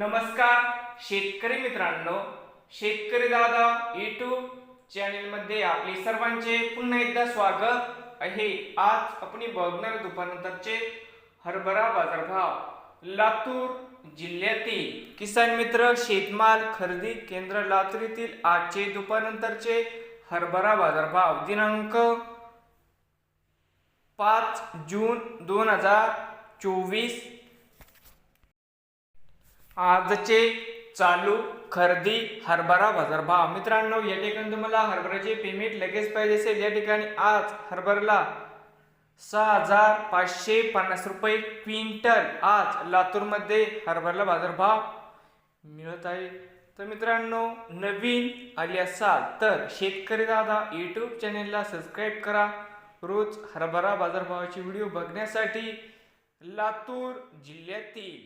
नमस्कार शेतकरी मित्रांनो शेतकरी दादा युट्यूब चॅनेलमध्ये आपले सर्वांचे पुन्हा एकदा स्वागत आहे. आज आपण बघणार दुपारनंतरचे हरभरा बाजारभाव. लातूर जिल्ह्यातील किसान मित्र शेतमाल खरेदी केंद्र लातूर येथील आजचे दुपारनंतरचे हरभरा बाजारभाव. दिनांक पाच जून दोन हजार चोवीस आजचे चालू खरेदी हरभरा बाजारभाव. मित्रांनो या ठिकाणी तुम्हाला हरभऱ्याचे पेमेंट लगेच पाहिजे असेल. या ठिकाणी आज हरभऱ्याला सहा हजार पाचशे पन्नास रुपये क्विंटल आज लातूरमध्ये हरभऱ्याला बाजारभाव मिळत आहे. तर मित्रांनो नवीन आली असाल तर शेतकरी दादा यूट्यूब चॅनेलला सबस्क्राईब करा. रोज हरभरा बाजारभावाचे व्हिडिओ बघण्यासाठी लातूर जिल्ह्यातील